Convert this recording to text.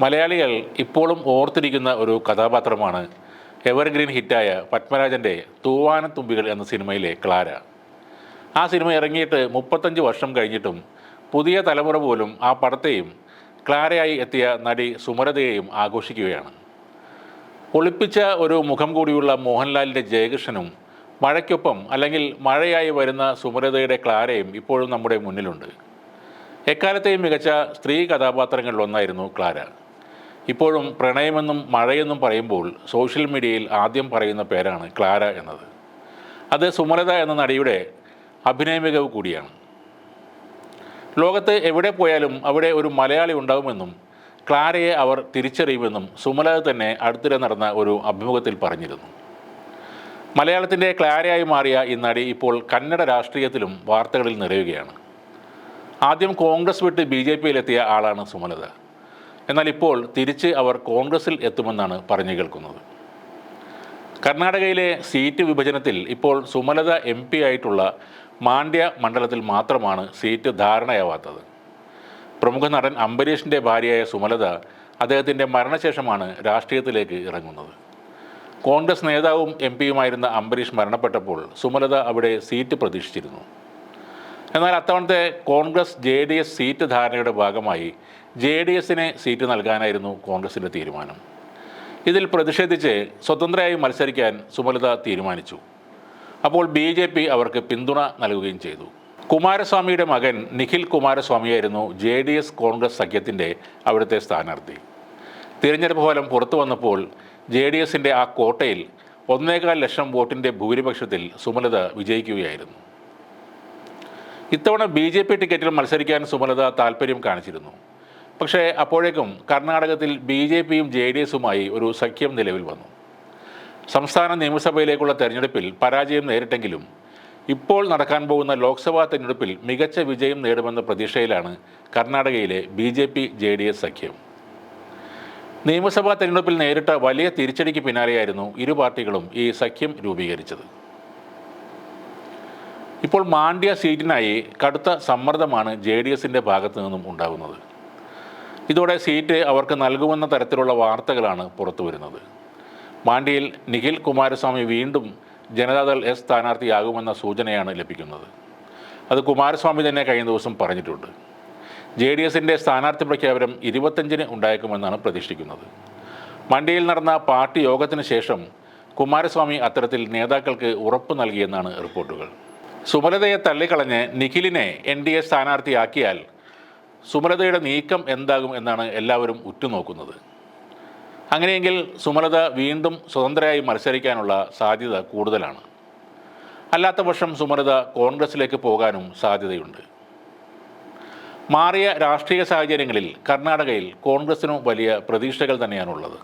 മലയാളികൾ ഇപ്പോഴും ഓർത്തിരിക്കുന്ന ഒരു കഥാപാത്രമാണ് എവർഗ്രീൻ ഹിറ്റായ പത്മരാജന്റെ തൂവാനത്തുമ്പികൾ എന്ന സിനിമയിലെ ക്ലാര. ആ സിനിമ ഇറങ്ങിയിട്ട് മുപ്പത്തഞ്ച് വർഷം കഴിഞ്ഞിട്ടും പുതിയ തലമുറ പോലും ആ പടത്തെയും ക്ലാരയായി എത്തിയ നടി സുമരതയെയും ആഘോഷിക്കുകയാണ്. ഒളിപ്പിച്ച ഒരു മുഖം കൂടിയുള്ള മോഹൻലാലിന്റെ ജയകൃഷ്ണനും മഴയ്ക്കൊപ്പം അല്ലെങ്കിൽ മഴയായി വരുന്ന സുമരതയുടെ ക്ലാരയും ഇപ്പോഴും നമ്മുടെ മുന്നിലുണ്ട്. എക്കാലത്തെയും മികച്ച സ്ത്രീ കഥാപാത്രങ്ങളിലൊന്നായിരുന്നു ക്ലാര. ഇപ്പോഴും പ്രണയമെന്നും മഴയെന്നും പറയുമ്പോൾ സോഷ്യൽ മീഡിയയിൽ ആദ്യം പറയുന്ന പേരാണ് ക്ലാര എന്നത്. അത് സുമലത എന്ന നടിയുടെ അഭിനയ മികവ് കൂടിയാണ്. ലോകത്ത് എവിടെ പോയാലും അവിടെ ഒരു മലയാളി ഉണ്ടാകുമെന്നും ക്ലാരയെ അവർ തിരിച്ചറിയുമെന്നും സുമലത തന്നെ അടുത്തിടെ നടന്ന ഒരു അഭിമുഖത്തിൽ പറഞ്ഞിരുന്നു. മലയാളത്തിന്റെ ക്ലാരയായി മാറിയ ഈ നടി ഇപ്പോൾ കന്നഡ രാഷ്ട്രീയത്തിലും വാർത്തകളിൽ നിറയുകയാണ്. ആദ്യം കോൺഗ്രസ് വിട്ട് ബി ജെ പിയിലെത്തിയ ആളാണ് സുമലത. എന്നാൽ ഇപ്പോൾ തിരിച്ച് അവർ കോൺഗ്രസിൽ എത്തുമെന്നാണ് പറഞ്ഞു കേൾക്കുന്നത്. കർണാടകയിലെ സീറ്റ് വിഭജനത്തിൽ ഇപ്പോൾ സുമലത എം പി ആയിട്ടുള്ള മാണ്ഡ്യ മണ്ഡലത്തിൽ മാത്രമാണ് സീറ്റ് ധാരണയാവാത്തത്. പ്രമുഖ നടൻ അംബരീഷിന്റെ ഭാര്യയായ സുമലത അദ്ദേഹത്തിന്റെ മരണശേഷമാണ് രാഷ്ട്രീയത്തിലേക്ക് ഇറങ്ങുന്നത്. കോൺഗ്രസ് നേതാവും എം പിയുമായിരുന്ന അംബരീഷ് മരണപ്പെട്ടപ്പോൾ സുമലത അവിടെ സീറ്റ് പ്രതീക്ഷിച്ചിരുന്നു. എന്നാൽ അത്തവണത്തെ Congress J D S seat ധാരണയുടെ ഭാഗമായി ജെ ഡി എസിന് സീറ്റ് നൽകാനായിരുന്നു കോൺഗ്രസിന്റെ തീരുമാനം. ഇതിൽ പ്രതിഷേധിച്ച് സ്വതന്ത്രയായി മത്സരിക്കാൻ സുമലത തീരുമാനിച്ചു. അപ്പോൾ ബി ജെ പി അവർക്ക് പിന്തുണ നൽകുകയും ചെയ്തു. കുമാരസ്വാമിയുടെ മകൻ നിഖിൽ കുമാരസ്വാമിയായിരുന്നു ജെ ഡി എസ് കോൺഗ്രസ് സഖ്യത്തിന്റെ അവിടുത്തെ സ്ഥാനാർത്ഥി. തിരഞ്ഞെടുപ്പ് ഫലം പുറത്തു വന്നപ്പോൾ ജെ ഡി എസിന്റെ ആ കോട്ടയിൽ ഒന്നേകാൽ ലക്ഷം വോട്ടിന്റെ ഭൂരിപക്ഷത്തിൽ സുമലത വിജയിക്കുകയായിരുന്നു. ഇത്തവണ ബി ജെ പി ടിക്കറ്റിൽ മത്സരിക്കാൻ സുമലത താൽപ്പര്യം കാണിച്ചിരുന്നു. പക്ഷേ അപ്പോഴേക്കും കർണാടകത്തിൽ ബി ജെ പിയും ജെ ഡി എസുമായി ഒരു സഖ്യം നിലവിൽ വന്നു. സംസ്ഥാന നിയമസഭയിലേക്കുള്ള തെരഞ്ഞെടുപ്പിൽ പരാജയം നേരിട്ടെങ്കിലും ഇപ്പോൾ നടക്കാൻ പോകുന്ന ലോക്സഭാ തെരഞ്ഞെടുപ്പിൽ മികച്ച വിജയം നേടുമെന്ന പ്രതീക്ഷയിലാണ് കർണാടകയിലെ B J P J D S സഖ്യം. നിയമസഭാ തെരഞ്ഞെടുപ്പിൽ നേരിട്ട വലിയ തിരിച്ചടിക്ക് പിന്നാലെയായിരുന്നു ഇരു പാർട്ടികളും ഈ സഖ്യം രൂപീകരിച്ചത്. ഇപ്പോൾ മാണ്ഡ്യ സീറ്റിനായി കടുത്ത സമ്മർദ്ദമാണ് ജെ ഡി എസിന്റെ ഭാഗത്തു നിന്നും ഉണ്ടാകുന്നത്. ഇതോടെ സീറ്റ് അവർക്ക് നൽകുമെന്ന തരത്തിലുള്ള വാർത്തകളാണ് പുറത്തു വരുന്നത്. മാണ്ഡ്യയിൽ നിഖിൽ കുമാരസ്വാമി വീണ്ടും ജനതാദൾ എസ് സ്ഥാനാർത്ഥിയാകുമെന്ന സൂചനയാണ് ലഭിക്കുന്നത്. അത് കുമാരസ്വാമി തന്നെ കഴിഞ്ഞ ദിവസം പറഞ്ഞിട്ടുണ്ട്. ജെ ഡി എസിന്റെ സ്ഥാനാർത്ഥി പ്രഖ്യാപനം ഇരുപത്തഞ്ചിന് ഉണ്ടായേക്കുമെന്നാണ് പ്രതീക്ഷിക്കുന്നത്. മണ്ഡ്യയിൽ നടന്ന പാർട്ടി യോഗത്തിന് ശേഷം കുമാരസ്വാമി അത്തരത്തിൽ നേതാക്കൾക്ക് ഉറപ്പ് നൽകിയെന്നാണ് റിപ്പോർട്ടുകൾ. സുമലതയെ തള്ളിക്കളഞ്ഞ് നിഖിലിനെ എൻ ഡി എ സ്ഥാനാർത്ഥിയാക്കിയാൽ സുമലതയുടെ നീക്കം എന്താകും എന്നാണ് എല്ലാവരും ഉറ്റുനോക്കുന്നത്. അങ്ങനെയെങ്കിൽ സുമലത വീണ്ടും സ്വതന്ത്രയായി മത്സരിക്കാനുള്ള സാധ്യത കൂടുതലാണ്. അല്ലാത്ത പക്ഷം സുമലത കോൺഗ്രസിലേക്ക് പോകാനും സാധ്യതയുണ്ട്. മാറിയ രാഷ്ട്രീയ സാഹചര്യങ്ങളിൽ കർണാടകയിൽ കോൺഗ്രസിനും വലിയ പ്രതീക്ഷകൾ തന്നെയാണുള്ളത്.